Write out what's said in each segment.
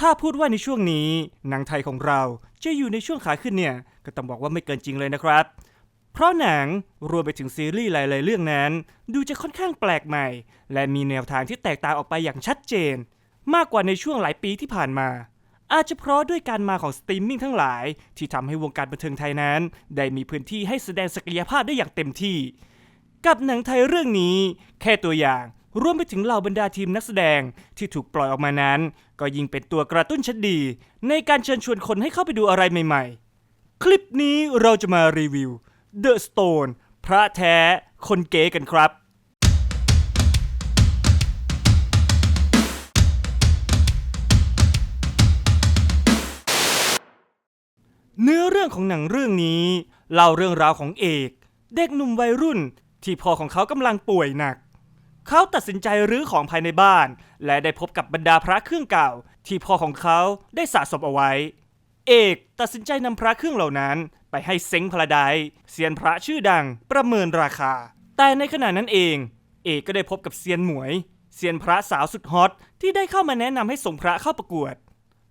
ถ้าพูดว่าในช่วงนี้หนังไทยของเราจะอยู่ในช่วงขาขึ้นเนี่ย ก็ต้องบอกว่าไม่เกินจริงเลยนะครับ เพราะหนังรวมไปถึงซีรีส์หลาย ๆ เรื่องนั้น ดูจะค่อนข้างแปลกใหม่ และมีแนวทางที่แตกต่างออกไปอย่างชัดเจน มากกว่าในช่วงหลายปีที่ผ่านมา อาจจะเพราะด้วยการมาของสตรีมมิ่งทั้งหลาย ที่ทำให้วงการบันเทิงไทยนั้น ได้มีพื้นที่ให้แสดงศักยภาพได้อย่างเต็มที่ กับหนังไทยเรื่องนี้ แค่ตัวอย่าง รวมไปถึงเหล่าบรรดาทีมนักแสดงที่ถูกปล่อยออกมานั้น ก็ยิ่งเป็นตัวกระตุ้นชั้นดี ในการเชิญชวนคนให้เข้าไปดูอะไรใหม่ ๆ คลิปนี้เราจะมารีวิว The Stone พระแท้คนเก๋กันครับเนื้อเรื่องของหนังเรื่องนี้ เล่าเรื่องราวของเอก เด็กหนุ่มวัยรุ่น ที่พ่อของเขากำลังป่วยหนัก เขาตัดสินใจรื้อของภายในบ้าน และได้พบกับบรรดาพระเครื่องเก่า ที่พ่อของเขาได้สะสมเอาไว้ เอกตัดสินใจนำพระเครื่องเหล่านั้นไปให้เซ็งพลาไดเซียนพระชื่อดังประเมินราคา แต่ในขณะนั้นเอง เอกก็ได้พบกับเซียนหมวยเซียนพระสาวสุดฮอตที่ได้เข้ามาแนะนำให้ส่งพระเข้าประกวด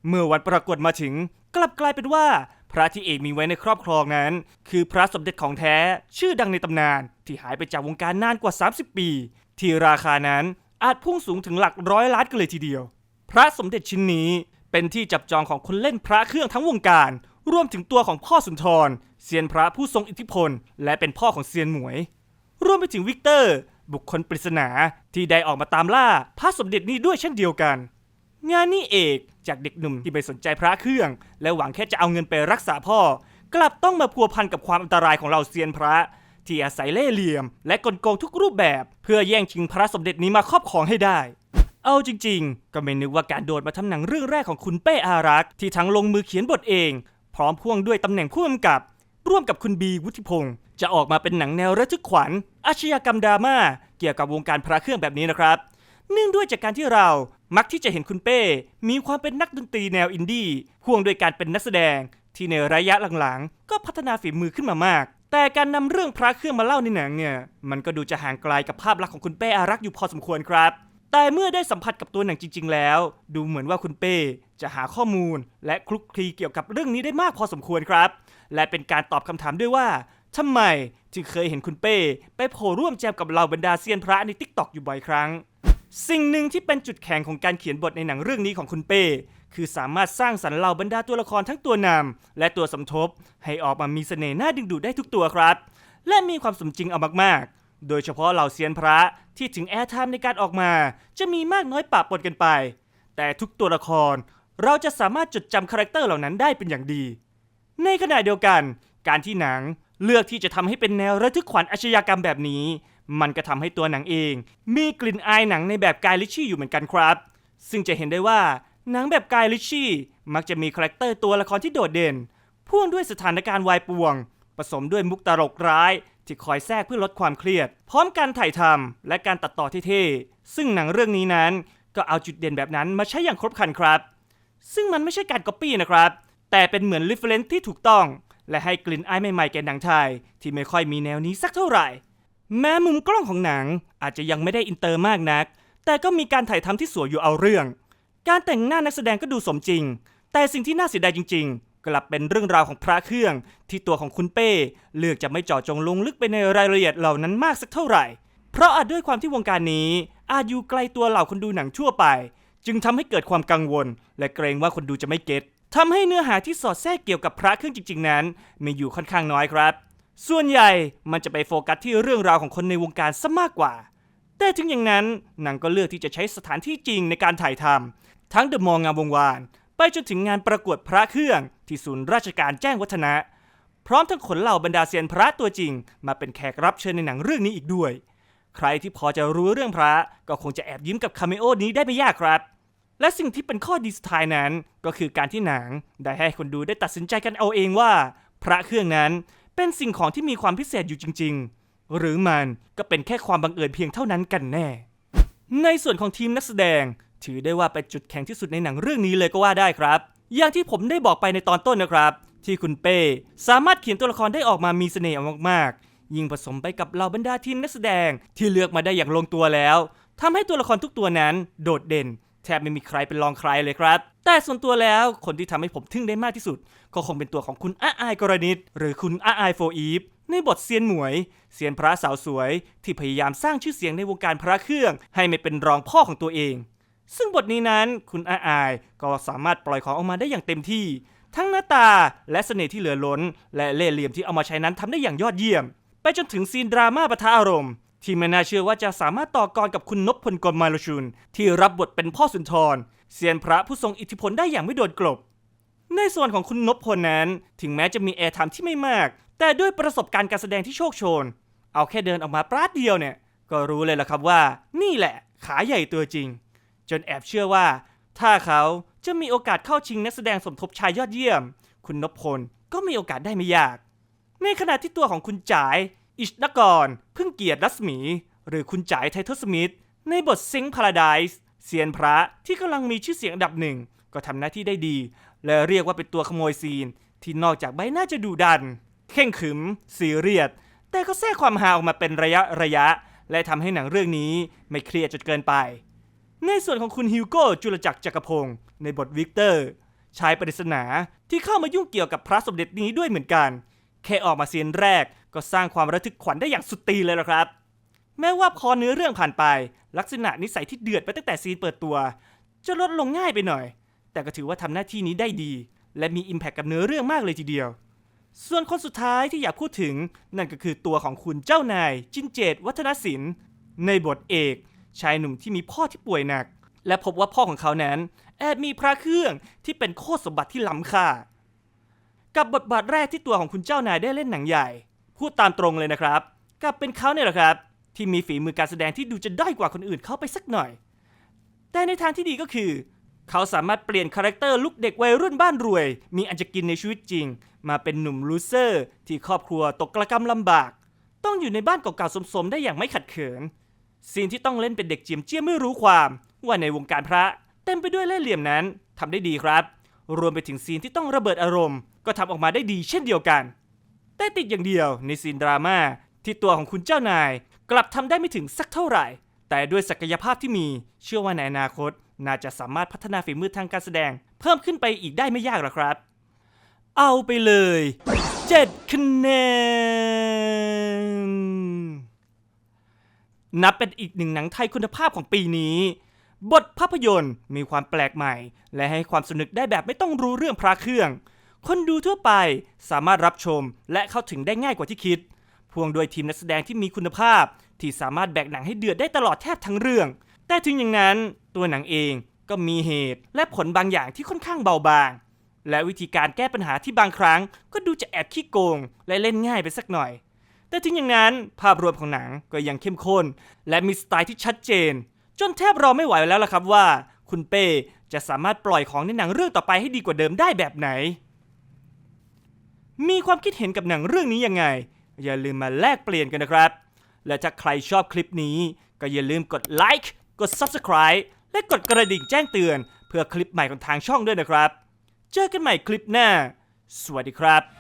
เมื่อวันประกวดมาถึง กลับกลายเป็นว่า พระที่เอกมีไว้ในครอบครองนั้น คือพระสมเด็จของแท้ชื่อดังในตำนาน ที่หายไปจากวงการนานกว่า 30 ปี ที่ราคานั้นอาจพุ่งสูงถึงหลักร้อยล้านกันเลยทีเดียว พระสมเด็จชิ้นนี้เป็นที่จับจองของคนเล่นพระเครื่องทั้งวงการ รวมถึงตัวของพ่อสุนทรเซียนพระผู้ทรงอิทธิพล และเป็นพ่อของเซียนหมวย รวมไปถึงวิกเตอร์ บุคคลปริศนาที่ได้ออกมาตามล่าพระสมเด็จนี้ด้วยเช่นเดียวกัน งานนี้เอกจากเด็กหนุ่มที่ไม่สนใจพระเครื่อง และหวังแค่จะเอาเงินไปรักษาพ่อ กลับต้องมาพัวพันกับความอันตรายของเราเซียนพระ ที่อาศัยเล่ห์เหลี่ยม และกลโกงทุกรูปแบบ เพื่อแย่งชิงพระสมเด็จนี้มาครอบครองให้ได้ เอาจริงๆ ก็ไม่นึกว่าการโดดมาทำหนังเรื่องแรกของคุณเป้อารักษ์ที่ทั้งลงมือเขียนบทเอง พร้อมพ่วงด้วยตำแหน่งผู้กำกับ ร่วมกับคุณบีวุฒิพงศ์จะออกมาเป็นหนังแนวระทึกขวัญ อาชญากรรมดราม่าเกี่ยวกับวงการพระเครื่องแบบนี้นะครับเนื่องด้วยจากการที่เรามักที่จะเห็นคุณเป้ มีความเป็นนักดนตรีแนวอินดี้พ่วงด้วยการเป็นนักแสดง ที่ในระยะหลังๆ ก็พัฒนาฝีมือขึ้นมามาก แต่การนำเรื่องพระเครื่องมาเล่าในหนังเนี่ยมันก็ดูจะห่างไกลกับภาพลักษณ์ของคุณเป้อารักษ์อยู่พอสมควรครับ แต่เมื่อได้สัมผัสกับตัวหนังจริง ๆ แล้ว ดูเหมือนว่าคุณเป้จะหาข้อมูล และคลุกคลีเกี่ยวกับเรื่องนี้ได้มากพอสมควรครับ และเป็นการตอบคำถามด้วยว่าทำไมจึงเคยเห็นคุณเป้ ไปโผล่ร่วมแจมกับเหล่าบรรดาเซียนพระในทิกตอกอยู่บ่อยครั้ง สิ่งหนึ่งที่เป็นจุดแข็งของการเขียนบทในหนังเรื่องนี้ของคุณเป้ คือสามารถสร้างสรรค์เหล่าบรรดาตัวละครทั้งตัวนำและตัวสมทบ ให้ออกมามีเสน่ห์น่าดึงดูดได้ทุกตัวครับ และมีความสมจริงเอามากๆ โดยเฉพาะเหล่าเซียนพระที่ถึงแอร์ไทม์ในการออกมา จะมีมากน้อยปะปนกันไป แต่ทุกตัวละครเราจะสามารถจดจำคาแรคเตอร์เหล่านั้นได้เป็นอย่างดี ในขณะเดียวกัน การที่หนังเลือกที่จะทำให้เป็นแนวระทึกขวัญอาชญากรรมแบบนี้ มันก็ทำให้ตัวหนังเอง มีกลิ่นอายหนังในแบบกายลิชชี่อยู่เหมือนกันครับ ซึ่งจะเห็นได้ว่าหนังแบบกายลิชชี่มักจะมีคาแรคเตอร์ตัวละครที่โดดเด่น พ่วงด้วยสถานการณ์วายป่วง ผสมด้วยมุกตลกร้ายที่คอยแทรกเพื่อลดความเครียด พร้อมการถ่ายทำและการตัดต่อเท่ๆ ซึ่งหนังเรื่องนี้นั้นก็เอาจุดเด่นแบบนั้นมาใช้อย่างครบครันครับ ซึ่งมันไม่ใช่การก๊อปปี้นะครับ แต่เป็นเหมือนรีเฟรนซ์ที่ถูกต้อง และให้กลิ่นอายใหม่ๆแก่หนังไทย ที่ไม่ค่อยมีแนวนี้สักเท่าไหร่ แม้มุมกล้องของหนังอาจจะยังไม่ได้อินเตอร์มากนัก แต่ก็มีการถ่ายทำที่สวยอยู่เอาเรื่อง การแต่งหน้านักแสดงก็ดูสมจริง แต่สิ่งที่น่าเสียดายจริง ๆ กลับเป็นเรื่องราวของพระเครื่อง ที่ตัวของคุณเป้ เลือกจะไม่เจาะจงลงลึกไปในรายละเอียดเหล่านั้นมากสักเท่าไหร่ เพราะอาจด้วยความที่วงการนี้ อาจอยู่ไกลตัวเหล่าคนดูหนังทั่วไป จึงทำให้เกิดความกังวล และเกรงว่าคนดูจะไม่เก็ตทำให้เนื้อหาที่สอดแทรกเกี่ยวกับพระเครื่องจริง ๆ นั้น มีอยู่ค่อนข้างน้อยครับ ส่วนใหญ่มันจะไปโฟกัสที่เรื่องราวของคนในวงการซะมากกว่า แต่ถึงอย่างนั้นหนังก็เลือกที่จะใช้สถานที่จริงในการถ่ายทำทั้งเดอะมองงามวงวาน ไปจนถึงงานประกวดพระเครื่อง ที่ศูนย์ราชการแจ้งวัฒนะ พร้อมทั้งขนเหล่าบรรดาเซียนพระตัวจริง มาเป็นแขกรับเชิญในหนังเรื่องนี้อีกด้วย ใครที่พอจะรู้เรื่องพระก็คงจะแอบยิ้มกับคาเมโอนี้ได้ไม่ยากครับ และสิ่งที่เป็นข้อดีสุดท้ายนั้น ก็คือการที่หนังได้ให้คนดูได้ตัดสินใจกันเอาเองว่า พระเครื่องนั้น เป็นสิ่งของที่มีความพิเศษอยู่จริง ๆ หรือมันก็เป็นแค่ความบังเอิญเพียงเท่านั้นกันแน่ ในส่วนของทีมนักแสดง ถือได้ว่าเป็นจุดแข็งที่สุดในหนังเรื่องนี้เลยก็ว่าได้ครับ อย่างที่ผมได้บอกไปในตอนต้นนะครับ ที่คุณเป้สามารถเขียนตัวละครได้ออกมามีเสน่ห์มากๆ ยิ่งผสมไปกับเหล่าบรรดาทีมนักแสดงที่เลือกมาได้อย่างลงตัวแล้วทำให้ตัวละครทุกตัวนั้น โดดเด่น แทบไม่มีใครเป็นรองใครเลยครับ แต่ส่วนตัวแล้วคนที่ทำให้ผมทึ่งได้มากที่สุด ก็คงเป็นตัวของคุณอาอายกรณิต หรือคุณอาอายโฟอีฟในบทเซียนหมวยเซียนพระสาวสวย ที่พยายามสร้างชื่อเสียงในวงการพระเครื่อง ให้ไม่เป็นรองพ่อของตัวเอง ซึ่งบทนี้นั้นคุณอาอายก็สามารถปล่อยของออกมาได้อย่างเต็มที่ ทั้งหน้าตาและเสน่ห์ที่เหลือล้น และเล่ห์เหลี่ยมที่เอามาใช้นั้นทำได้อย่างยอดเยี่ยม ไปจนถึงซีนดราม่าปะทะอารมณ์ ที่ไม่น่าเชื่อว่าจะสามารถต่อกรกับคุณนพพลกลมาลชุน ที่รับบทเป็นพ่อสุนทรเซียนพระผู้ทรงอิทธิพลได้อย่างไม่โดนกลบ ในส่วนของคุณนพพลนั้น ถึงแม้จะมีแอร์ไทม์ที่ไม่มาก แต่ด้วยประสบการณ์การแสดงที่โชคโชน เอาแค่เดินออกมาปราดเดียวเนี่ย ก็รู้เลยละครับว่า นี่แหละ ขาใหญ่ตัวจริง จนแอบเชื่อว่า ถ้าเขาจะมีโอกาสเข้าชิงนักแสดงสมทบชายยอดเยี่ยม คุณนพพลก็มีโอกาสได้ไม่ยาก ในขณะที่ตัวของคุณจ๋าย อิชนกรพึ่งเกียรติรัศมี หรือคุณจ๋ายไทเทลสมิธในบทซิงค์พาราไดส์เซียนพระที่กำลังมีชื่อเสียงอันดับหนึ่ง ก็ทำหน้าที่ได้ดี และเรียกว่าเป็นตัวขโมยซีน ที่นอกจากใบหน้าจะดูดัน เข่งขึมซีเรียสแต่ก็แทรกความฮาออกมาเป็นระยะระยะ และทำให้หนังเรื่องนี้ไม่เครียดจนเกินไป ในส่วนของคุณฮิวโก้จุลจักรจักรพงศ์ในบทวิกเตอร์ชายปริศนาที่เข้ามายุ่งเกี่ยวกับพระสมเด็จนี้ด้วยเหมือนกัน แค่ออกมาเซียนแรก ก็สร้างความระทึกขวัญได้อย่างสุดตีเลยละครับ แม้ว่าพอเนื้อเรื่องผ่านไป ลักษณะนิสัยที่เดือดไปตั้งแต่ซีนเปิดตัว จะลดลงง่ายไปหน่อย แต่ก็ถือว่าทำหน้าที่นี้ได้ดี และมีอิมแพคกับเนื้อเรื่องมากเลยทีเดียว ส่วนคนสุดท้ายที่อยากพูดถึง นั่นก็คือตัวของคุณเจ้านาย จินเจตวัฒนศิลป์ ในบทเอก ชายหนุ่มที่มีพ่อที่ป่วยหนัก และพบว่าพ่อของเขานั้น แอบมีพระเครื่องที่เป็นโคตรสมบัติที่ล้ำค่ากับบทบาทแรกที่ตัวของคุณเจ้านายได้เล่นหนังใหญ่ พูดตามตรงเลยนะครับกลับเป็นเขาเนี่ยแหละครับ ที่มีฝีมือการแสดงที่ดูจะด้อยกว่าคนอื่นเข้าไปสักหน่อย แต่ในทางที่ดีก็คือ เขาสามารถเปลี่ยนคาแรคเตอร์ลุกเด็กวัยรุ่นบ้านรวย มีอันจะกินในชีวิตจริง มาเป็นหนุ่มลูเซอร์ ที่ครอบครัวตกกระกำลำบาก ต้องอยู่ในบ้านเก่าๆสมๆได้อย่างไม่ขัดเขินซีนที่ต้องเล่นเป็นเด็กเจียมเจียมไม่รู้ความว่าในวงการพระ เต็มไปด้วยเล่ห์เหลี่ยมนั้นทำได้ดีครับ รวมไปถึงซีนที่ต้องระเบิดอารมณ์ ก็ทำออกมาได้ดีเช่นเดียวกัน แต่ติดอย่างเดียวในซีนดราม่าที่ตัวของคุณเจ้านาย กลับทำได้ไม่ถึงสักเท่าไหร่ แต่ด้วยศักยภาพที่มี เชื่อว่าในอนาคต น่าจะสามารถพัฒนาฝีมือทางการแสดง เพิ่มขึ้นไปอีกได้ไม่ยากหรอกครับ เอาไปเลย 7 คะแนน นับเป็นอีกหนึ่งหนังไทยคุณภาพของปีนี้ บทภาพยนตร์มีความแปลกใหม่ และให้ความสนุกได้แบบไม่ต้องรู้เรื่องพระเครื่อง คนดูทั่วไปสามารถรับชมและเข้าถึงได้ง่ายกว่าที่คิด พ่วงด้วยทีมนักแสดงที่มีคุณภาพ ที่สามารถแบกหนังให้เดือดได้ตลอดแทบทั้งเรื่อง แต่ถึงอย่างนั้นตัวหนังเองก็มีเหตุและผลบางอย่างที่ค่อนข้างเบาบาง และวิธีการแก้ปัญหาที่บางครั้ง ก็ดูจะแอบขี้โกง และเล่นง่ายไปสักหน่อย แต่ถึงอย่างนั้นภาพรวมของหนังก็ยังเข้มข้น และมีสไตล์ที่ชัดเจน จนแทบรอไม่ไหวแล้วล่ะครับว่า คุณเป้จะสามารถปล่อยของในหนังเรื่องต่อไปให้ดีกว่าเดิมได้แบบไหน มีความคิดเห็นกับหนังเรื่องนี้ยังไง อย่าลืมมาแลกเปลี่ยนกันนะครับ และถ้าใครชอบคลิปนี้ ก็อย่าลืมกดไลค์กด Subscribe และกดกระดิ่งแจ้งเตือน เพื่อคลิปใหม่ของทางช่องด้วยนะครับ เจอกันใหม่คลิปหน้า สวัสดีครับ